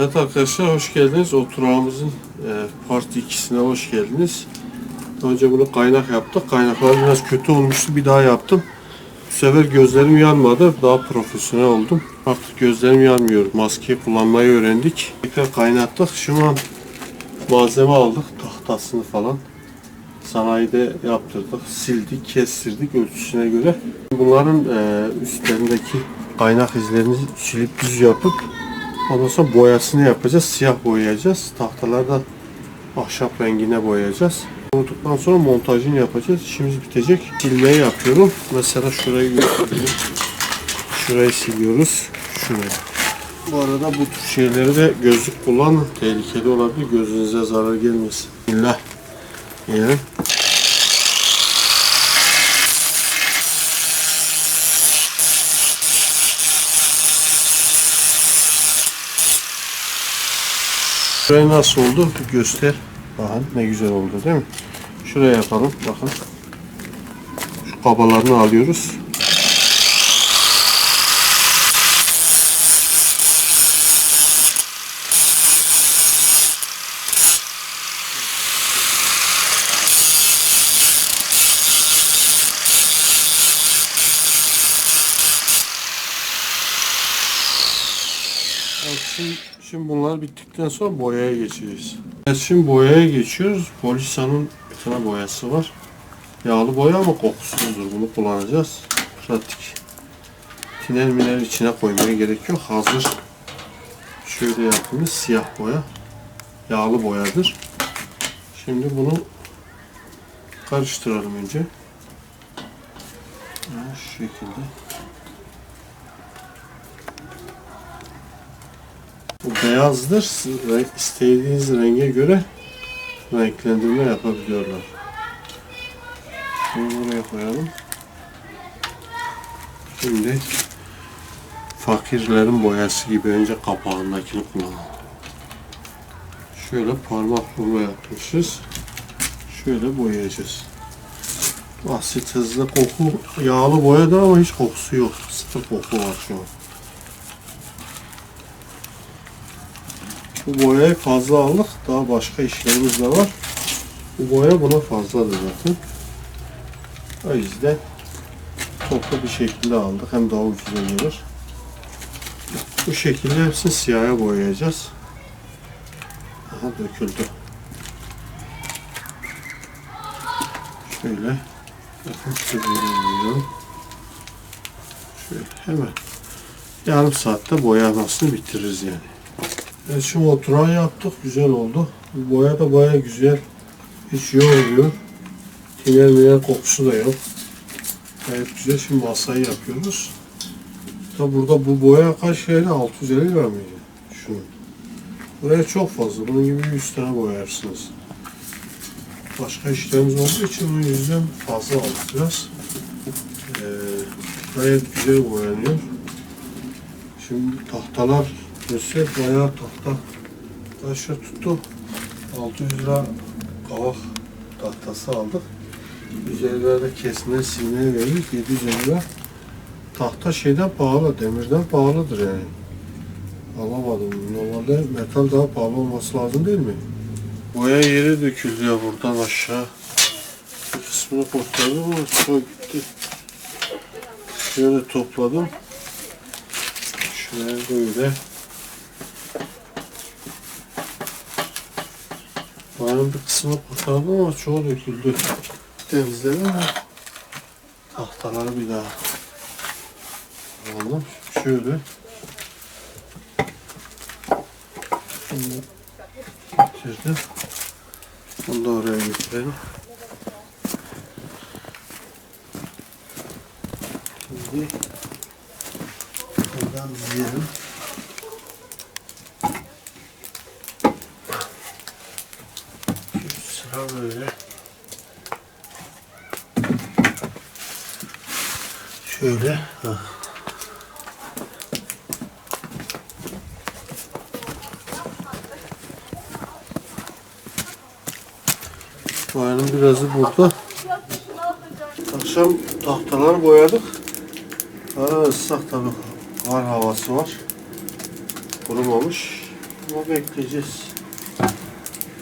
Evet arkadaşlar hoş geldiniz. Oturağımızın e, part 2'sine hoş geldiniz. Önce bunu kaynak yaptık. Kaynaklar biraz kötü olmuştu. Bir daha yaptım. Bu sefer gözlerim yanmadı. Daha profesyonel oldum. Artık gözlerim yanmıyor. Maskeyi kullanmayı öğrendik. Tekrar kaynattık. An malzeme aldık. Tahtasını falan. Sanayide yaptırdık. Sildik, kestirdik ölçüsüne göre. Bunların e, üstlerindeki kaynak izlerini silip düz yapıp Ondan sonra boyasını yapacağız. Siyah boyayacağız. Tahtalarda ahşap rengine boyayacağız. Olduktan sonra montajını yapacağız. İşimiz bitecek. Silmeyi yapıyorum. Mesela şurayı göstereyim. Şurayı siliyoruz. Şurayı. Bu arada bu tür şeyleri de gözlük kullanın. Tehlikeli olabilir. Gözünüze zarar gelmesin. Bismillah. Diyelim. Şuraya nasıl oldu? Bir göster. Bakın ne güzel oldu değil mi? Şuraya yapalım. Bakın. Şu kabalarını alıyoruz. Evet, Şimdi, şimdi bunlar bittikten sonra boyaya geçeceğiz. Evet, şimdi boyaya geçiyoruz. Polisa'nın tane boyası var. Yağlı boya ama kokusuzdur. Bunu kullanacağız. Pratik. Tiner miner içine koymaya gerek yok. Hazır. Şöyle yaptığımız siyah boya. Yağlı boyadır. Şimdi bunu karıştıralım önce. Şu şekilde. Bu beyazdır. Siz istediğiniz renge göre renklendirme yapabiliyorlar. Bunu buraya koyalım. Şimdi fakirlerin boyası gibi önce kapağındakini kullanalım. Şöyle parmak vurma yapmışız. Şöyle boyayacağız. Basit hızlı koku yağlı boyadır ama hiç kokusu yok. Sıfır koku var şu an. Bu boyayı fazla aldık. Daha başka işlerimiz de var. Bu boya buna fazladır zaten. O yüzden toplu bir şekilde aldık. Hem daha ucuza gelir. Bu şekilde hepsini siyaha boyayacağız. Aha döküldü. Şöyle. Şöyle hemen yarım saatte boyamasını bitiririz yani. Evet şimdi oturağı yaptık. Güzel oldu. Boya da baya güzel. Hiç yormuyor. Tiner miner kokusu da yok. Gayet güzel. Şimdi masayı yapıyoruz. Da burada bu boya kaç liraydı? 650 lira mıydı? Şu. Buraya çok fazla. Bunun gibi 100 tane boyarsınız. Başka işlerimiz olduğu için bu yüzden fazla aldık biraz. Ee, gayet güzel boyanıyor. Şimdi tahtalar göster bayağı tahta taşı tuttu. 600 lira kavak tahtası aldık. 150 lira da kesme silmeye verdik. 750 lira. Tahta şeyden pahalı, demirden pahalıdır yani. Alamadım. Normalde metal daha pahalı olması lazım değil mi? Boya yeri dökülüyor buradan aşağı. Bir kısmını kurtardım ama çok gitti. Şöyle topladım. Şöyle böyle. Bayanın bir kısmını kurtardım ama çoğu döküldü. Temizledim ama tahtaları bir daha aldım. Şöyle. Şimdi bitirdim. Bunu da oraya götürelim. Şimdi buradan dizelim. Şu sıra böyle. Şöyle. Ha. Boyanın birazı burada. Akşam tahtalar boyadık. Ara ıslak tabii. Kar havası var. Kurumamış. Ama bekleyeceğiz.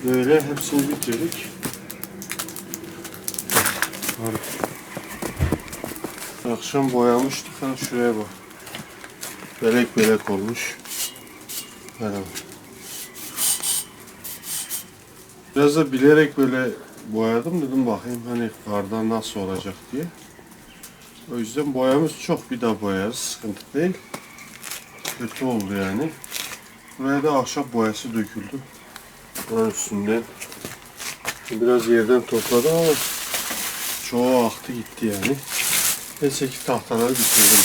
Böyle hepsini bitirdik. Akşam boyamıştık ha şuraya bak. Belek belek olmuş. Merhaba. Biraz da bilerek böyle boyadım dedim bakayım hani kardan nasıl olacak diye. O yüzden boyamız çok bir daha boyarız sıkıntı değil. Kötü oldu yani. Buraya da ahşap boyası döküldü. Bunun üstünden. Biraz yerden topladım ama çoğu aktı gitti yani. Neyse ki tahtaları bitirdim.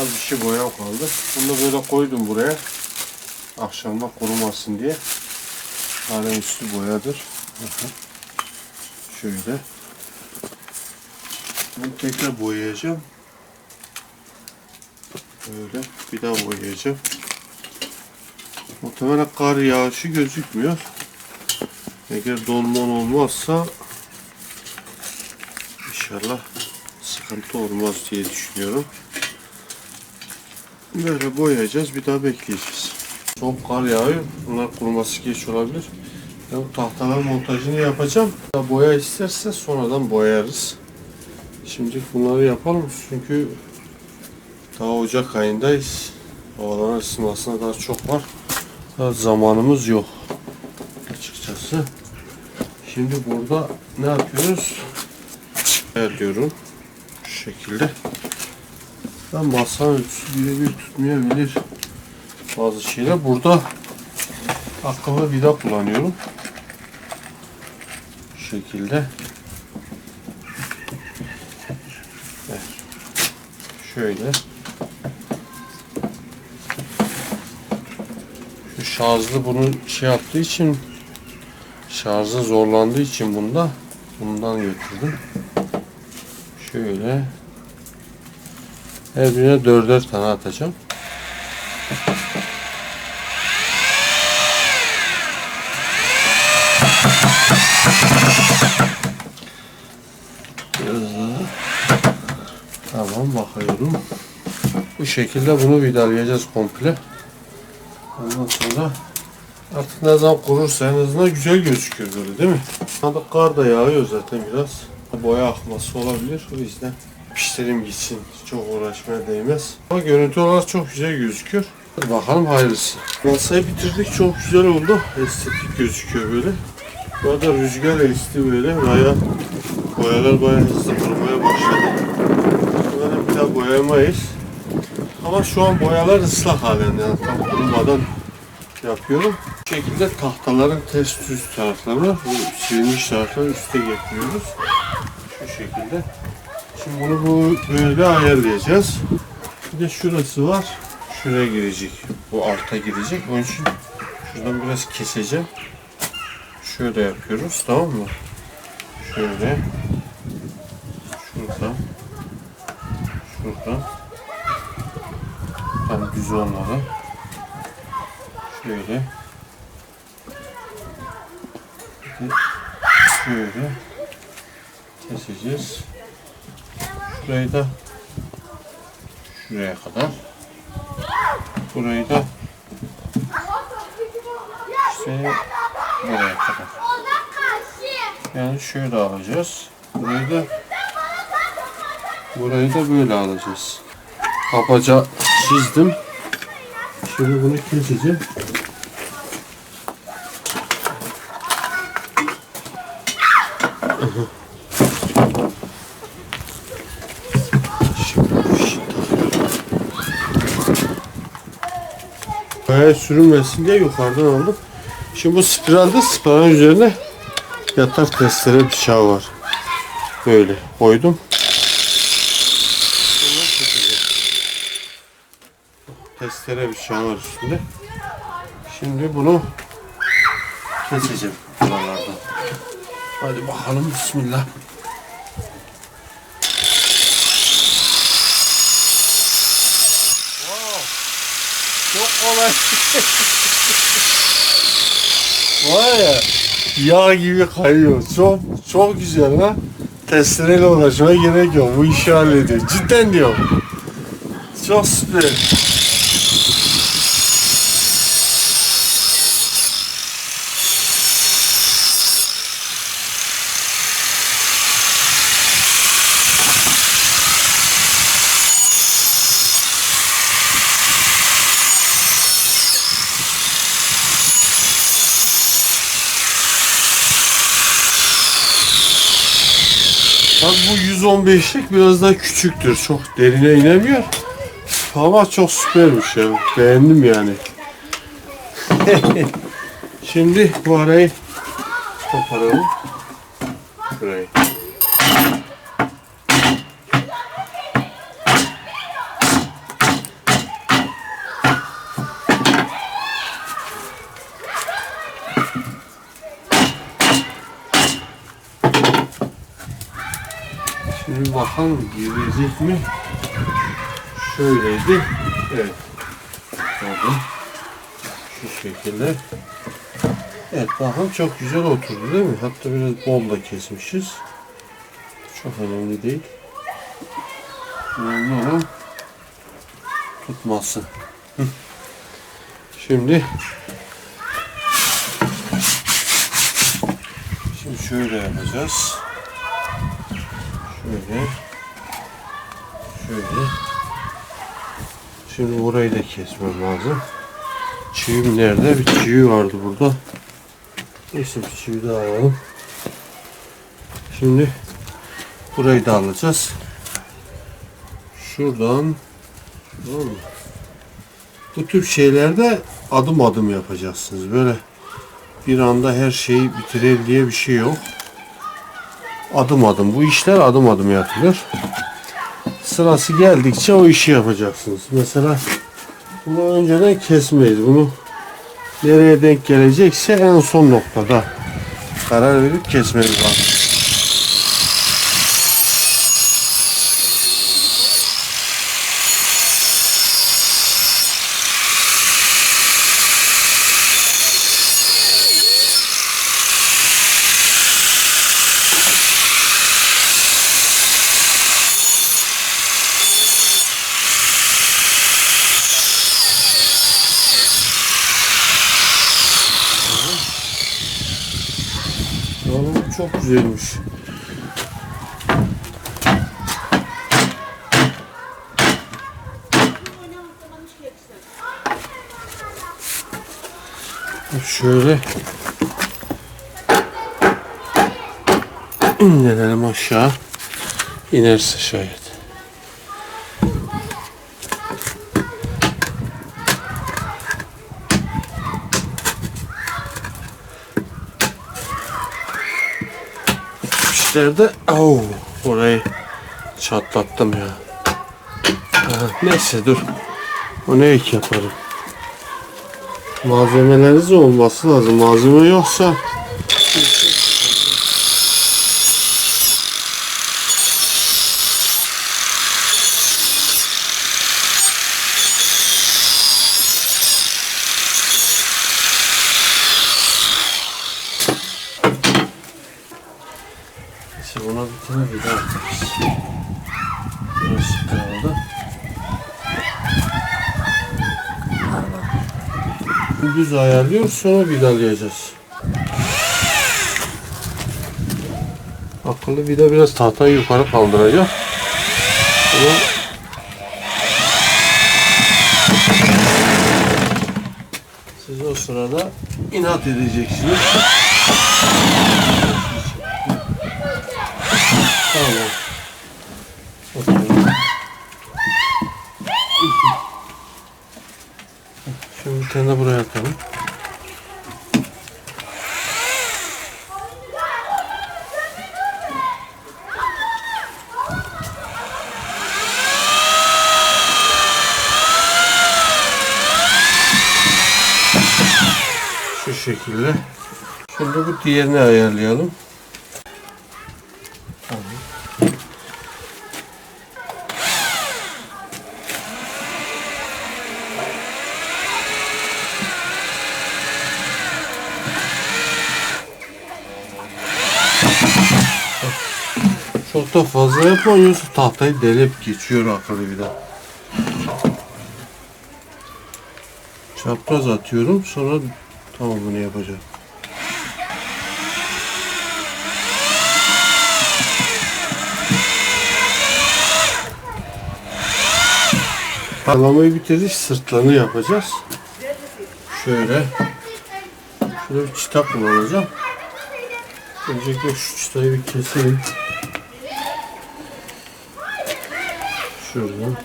Az bir şey boya kaldı. Bunu da böyle koydum buraya. Akşamda kurumasın diye. Halen üstü boyadır. Bakın. Şöyle. Bunu tekrar boyayacağım. Böyle bir daha boyayacağım. Muhtemelen kar yağışı gözükmüyor. Eğer donman olmazsa inşallah sıkıntı olmaz diye düşünüyorum. Böyle boyayacağız bir daha bekleyeceğiz. Çok kar yağıyor. Bunlar kuruması geç olabilir. Ben bu tahtalar montajını yapacağım. Boya isterse sonradan boyarız. Şimdi bunları yapalım çünkü daha Ocak ayındayız. Havaların ısınmasına daha çok var. Daha zamanımız yok. Açıkçası. Şimdi burada ne yapıyoruz? Ayarlıyorum. Şu şekilde. Ben masa ölçüsü birebir tutmayabilir. Bazı şeyler. Burada akıllı vida kullanıyorum. Şekilde. Şöyle. Şu şarjlı bunu şey yaptığı için şarjı zorlandığı için bunda bundan götürdüm. Şöyle her birine dörder tane atacağım. Şekilde bunu vidalayacağız komple. Ondan sonra artık ne zaman kurursa en azından güzel gözüküyor böyle değil mi? Anda kar da yağıyor zaten biraz. Boya akması olabilir o yüzden pişirelim gitsin. Çok uğraşmaya değmez. Ama görüntü olarak çok güzel gözüküyor. Hadi bakalım hayırlısı. Masayı bitirdik çok güzel oldu. Estetik gözüküyor böyle. Bu arada rüzgar esti böyle. Baya boyalar baya hızlı kurumaya başladı. Bunları bir daha boyayamayız. Ama şu an boyalar ıslak halinde yani tam kurumadan yapıyorum. Bu şekilde tahtaların ters düz taraflarını, bu silinmiş tarafları üste getiriyoruz. Şu şekilde. Şimdi bunu bu böyle ayarlayacağız. Bir de şurası var. Şuraya girecek. Bu alta girecek. Onun için şuradan biraz keseceğim. Şöyle yapıyoruz. Tamam mı? Şöyle. Şuradan. Şuradan. Düz olmadan. Şöyle. Şöyle. Keseceğiz. Burayı da şuraya kadar. Burayı da işte buraya kadar. Yani şöyle alacağız. Burayı da burayı da böyle alacağız. Kabaca çizdim. Şimdi bunu keseceğim. Bayağı sürünmesin diye yukarıdan aldım. Şimdi bu spiralde spiralin üzerine yatak testere bıçağı var. Böyle koydum. Bundan çekeceğim. Testere bıçağı var üstünde. Şimdi bunu keseceğim buralardan. Hadi bakalım bismillah. Çok kolay. Var ya yağ gibi kayıyor. Çok çok güzel ha. Testereyle uğraşmaya gerek yok. Bu işi hallediyor. Cidden diyorum. Çok süper. Tabii bu 115'lik biraz daha küçüktür. Çok derine inemiyor. Ama çok süpermiş ya. Beğendim yani. Şimdi bu arayı koparalım. Burayı. Şimdi bakalım girecek mi? Şöyleydi. Evet. Oldu. Şu şekilde. Evet bakın çok güzel oturdu değil mi? Hatta biraz bol da kesmişiz. Çok önemli değil. Önemli olan tutması. Şimdi Şimdi şöyle yapacağız. Şöyle. Şöyle. Şimdi burayı da kesmem lazım. Çivim nerede? Bir çivi vardı burada. Neyse bir çivi daha alalım. Şimdi burayı da alacağız. Şuradan tamam mı? Bu tür şeylerde adım adım yapacaksınız. Böyle bir anda her şeyi bitirir diye bir şey yok. Adım adım. Bu işler adım adım yapılır. Sırası geldikçe o işi yapacaksınız. Mesela bunu önceden kesmeyiz. Bunu nereye denk gelecekse en son noktada karar verip kesmemiz lazım. Vallahi bu çok güzelmiş. Şöyle inelim aşağı. İnerse şayet. İşlerde oh, orayı çatlattım ya. Neyse dur. O ne ek yaparım. Malzemeleriniz olması lazım. Malzeme yoksa İşte buna bir tane vida atacağız. Burası kaldı. Düz ayarlıyoruz sonra vidalayacağız. Akıllı vida biraz tahtayı yukarı kaldıracak. Ama siz o sırada inat edeceksiniz. Tamam. Şimdi bir de buraya atalım. Şu şekilde. Şimdi bu diğerini ayarlayalım. Çok da fazla yapma Yusuf tahtayı delip geçiyor akıllı bir de. Çapraz atıyorum sonra tamamını yapacağım. Halamayı bitirdik. Sırtlarını yapacağız. Şöyle. Şöyle bir çıta kullanacağım. Öncelikle şu çıtayı bir keseyim. Şuradan.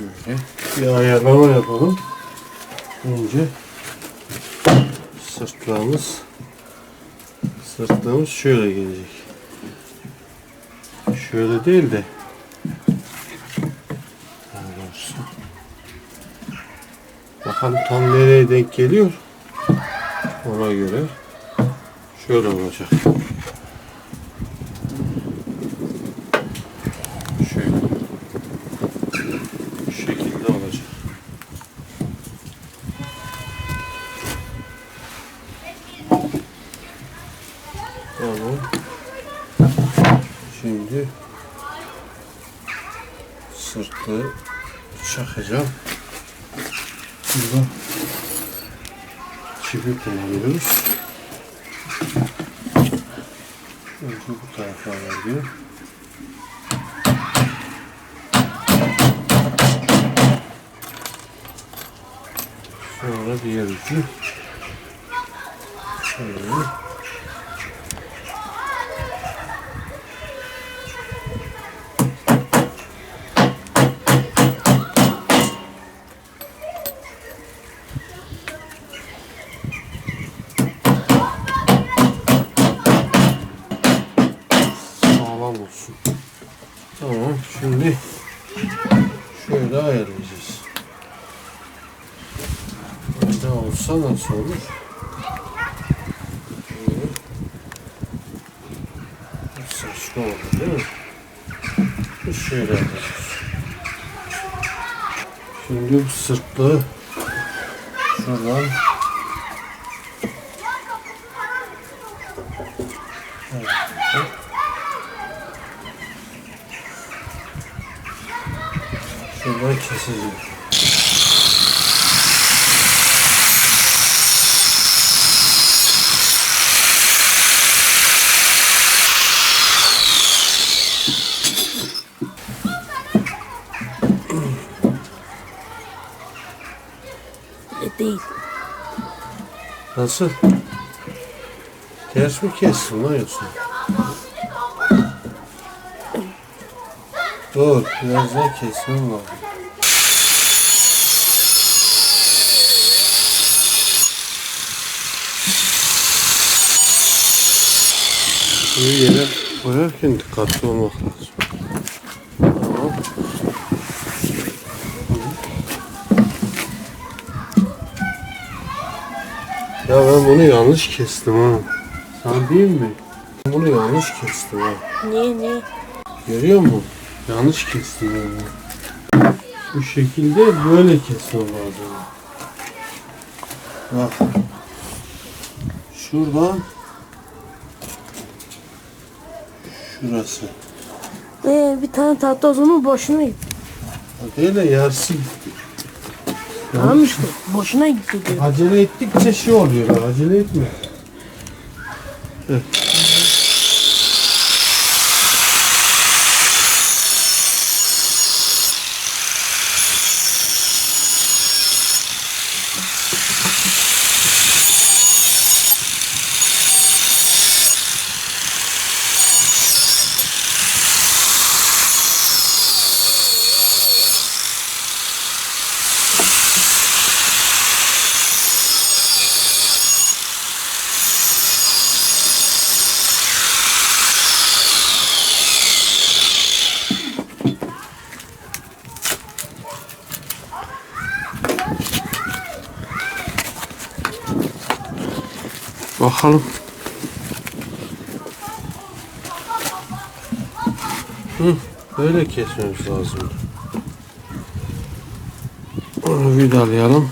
Şöyle bir ayarlama yapalım. Önce sırtlarımız sırtlarımız şöyle gelecek. Şöyle değil de. Bakalım tam nereye denk geliyor. Ona göre şöyle olacak. Şöyle. Bu şekilde olacak. Tamam. Şimdi sırtı çakacağım. Burada çivi kullanıyoruz. Önce bu tarafa ayarlıyorum. Sonra diğer ucu. Saçma oldu değil mi? Biz şöyle yapacağız. Şimdi bu sırtlığı şuradan şuradan keseceğim. Nasıl? Ters mi kessin lan yoksa? Dur, biraz daha kesmem lazım. Bu yere koyarken dikkatli olmak lazım. Ya ben bunu yanlış kestim ha. Sen değil mi? Bunu yanlış kestim ha. Niye niye? Görüyor musun? Yanlış kestim bunu. Bu şekilde böyle kesmem lazım. Bak. Şuradan şurası. Ee, bir tane tahta o zaman boşuna gitti. Değil de yarısı gitti. Tamam işte. Boşuna gitti diyor. Acele ettikçe şey oluyor. Acele etme. Evet. Bakalım. Hı, böyle kesmemiz lazım. Onu vidalayalım.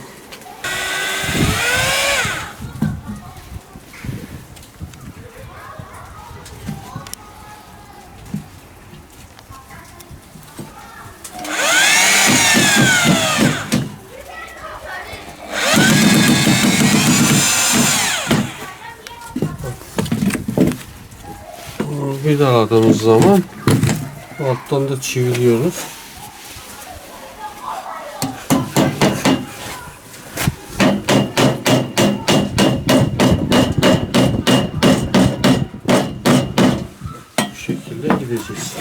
Zaman alttan da çeviriyoruz. Bu şekilde gideceğiz.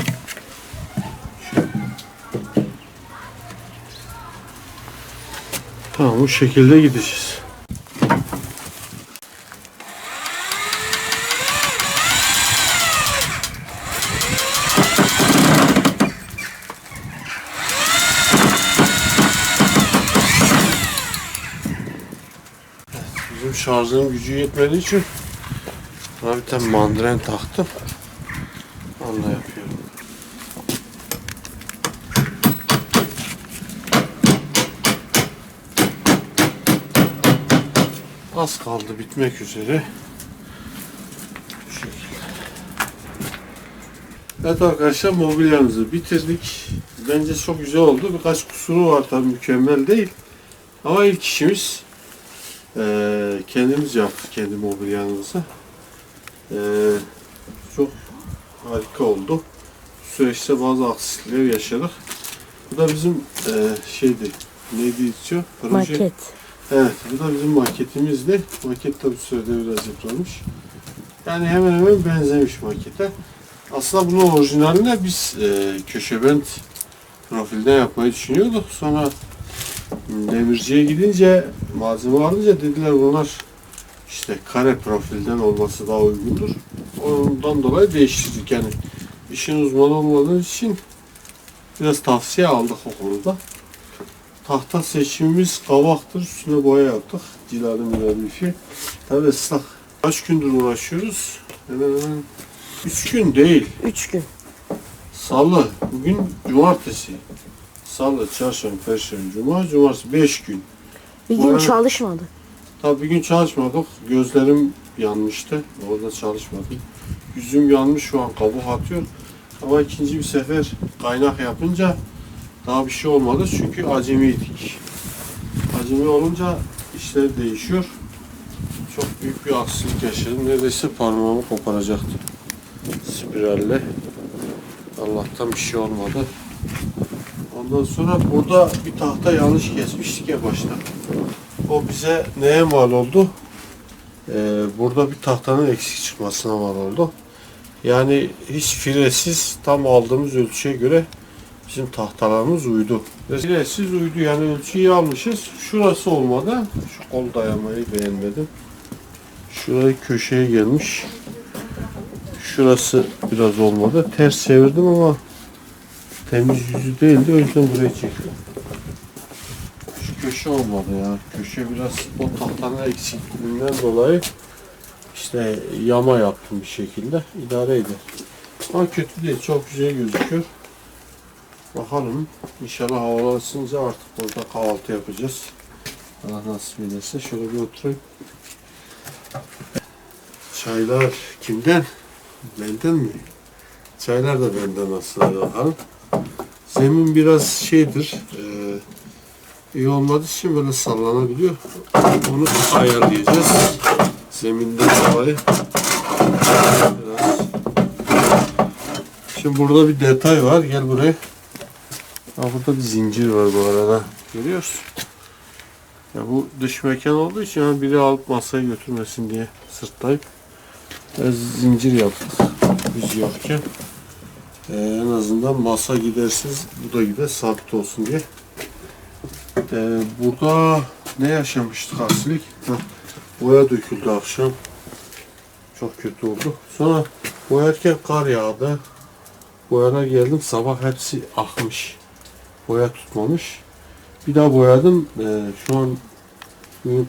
Tamam bu şekilde gideceğiz. Şarjın gücü yetmediği için buna bir tane mandren taktım. Onunla yapıyorum. Az kaldı bitmek üzere. Evet arkadaşlar mobilyamızı bitirdik. Bence çok güzel oldu. Birkaç kusuru var tabii mükemmel değil. Ama ilk işimiz eee, kendimiz yaptık kendi mobilyamızı. Eee, çok harika oldu. Süreçte bazı aksilikler yaşadık. Bu da bizim eee, şeydi. Neydi içiyor? Proje. Maket. Evet, bu da bizim maketimizdi. Maket tabi sürede biraz yıpranmış. Yani hemen hemen benzemiş makete. Aslında bunun orijinalini biz e, köşebent profilden yapmayı düşünüyorduk. Sonra demirciye gidince malzeme alınca dediler bunlar işte kare profilden olması daha uygundur. Ondan dolayı değiştirdik yani. işin uzmanı olmadığımız için biraz tavsiye aldık o konuda. Tahta seçimimiz kavaktır. Üstüne boya yaptık. Cilalı milalı bir şey. Tabi ıslak. Kaç gündür uğraşıyoruz? Hemen hemen 3 gün değil. Üç gün. Salı. Bugün cumartesi. Salı, çarşamba, perşembe, cuma, cumartesi. 5 gün. Bir gün Boya- çalışmadı. Tabii bir gün çalışmadık. Gözlerim yanmıştı. Orada çalışmadım. Yüzüm yanmış şu an kabuk atıyor. Ama ikinci bir sefer kaynak yapınca daha bir şey olmadı. Çünkü acemiydik. Acemi olunca işler değişiyor. Çok büyük bir aksilik yaşadım. Neredeyse parmağımı koparacaktım. Spiralle. Allah'tan bir şey olmadı. Ondan sonra burada bir tahta yanlış kesmiştik ya başta. O bize neye mal oldu? Ee, burada bir tahtanın eksik çıkmasına mal oldu. Yani hiç firesiz tam aldığımız ölçüye göre bizim tahtalarımız uydu. Firesiz uydu yani ölçüyü almışız. Şurası olmadı. Şu kol dayamayı beğenmedim. Şurayı köşeye gelmiş. Şurası biraz olmadı. Ters çevirdim ama temiz yüzü değildi. O yüzden buraya çektim. Şu köşe olmadı ya. Köşe biraz o tahtanın eksikliğinden dolayı işte yama yaptım bir şekilde. İdare eder. Ama kötü değil. Çok güzel gözüküyor. Bakalım. İnşallah havalar artık burada kahvaltı yapacağız. Allah nasip ederse şöyle bir oturayım. Çaylar kimden? Benden mi? Çaylar da benden aslında bakalım. Zemin biraz şeydir. eee iyi olmadığı için böyle sallanabiliyor. Onu ayarlayacağız. Zeminden dolayı. Şimdi burada bir detay var. Gel buraya. Ha, burada bir zincir var bu arada. Görüyorsun. Ya bu dış mekan olduğu için yani biri alıp masaya götürmesin diye sırtlayıp biraz zincir yaptık biz yokken. Ee, en azından masa gidersiz bu da gider sabit olsun diye. Ee, burada ne yaşamıştık aksilik? Boya döküldü akşam. Çok kötü oldu. Sonra boyarken kar yağdı. Boyana geldim sabah hepsi akmış. Boya tutmamış. Bir daha boyadım. Ee, şu an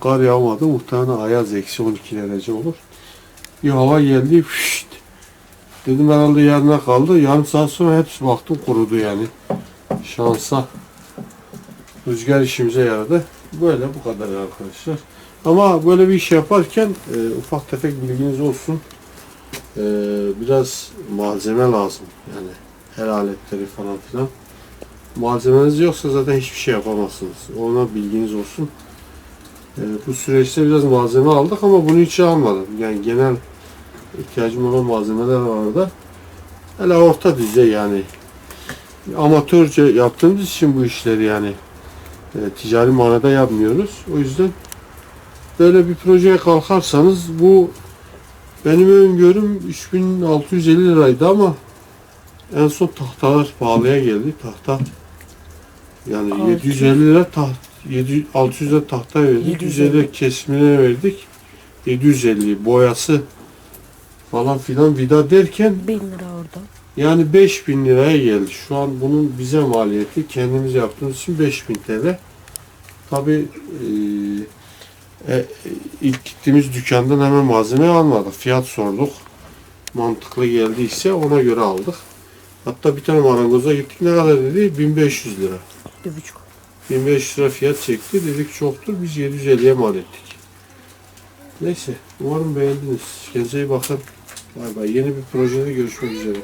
kar yağmadı. Muhtemelen ayaz eksi 12 derece olur. Bir hava geldi. Fişt. Dedim herhalde yarına kaldı. Yarım saat sonra hepsi baktım kurudu yani. Şansa. Rüzgar işimize yaradı. Böyle bu kadar arkadaşlar. Ama böyle bir iş yaparken e, ufak tefek bilginiz olsun. E, biraz malzeme lazım. Yani her aletleri falan filan. Malzemeniz yoksa zaten hiçbir şey yapamazsınız. Ona bilginiz olsun. E, bu süreçte biraz malzeme aldık ama bunu hiç almadım. Yani genel ihtiyacım olan malzemeler vardı. Hele orta düzey yani. Amatörce yaptığımız için bu işleri yani e, ticari manada yapmıyoruz. O yüzden böyle bir projeye kalkarsanız bu benim öngörüm 3650 liraydı ama en son tahtalar pahalıya geldi. Tahta yani Altı. 750 lira taht 700 600 lira tahta verdik. 750. 150 lira kesimine verdik. 750 boyası falan filan vida derken 1000 lira orada. yani 5000 liraya geldi. Şu an bunun bize maliyeti kendimiz yaptığımız için 5000 TL. Tabi e, ilk gittiğimiz dükkandan hemen malzeme almadık. Fiyat sorduk. Mantıklı geldiyse ona göre aldık. Hatta bir tane marangoza gittik ne kadar dedi? 1500 lira. 1,5. 1500 lira fiyat çekti. Dedik çoktur. Biz 750'ye mal ettik. Neyse. Umarım beğendiniz. Kendinize iyi bakın. Bay bay. Yeni bir projede görüşmek üzere.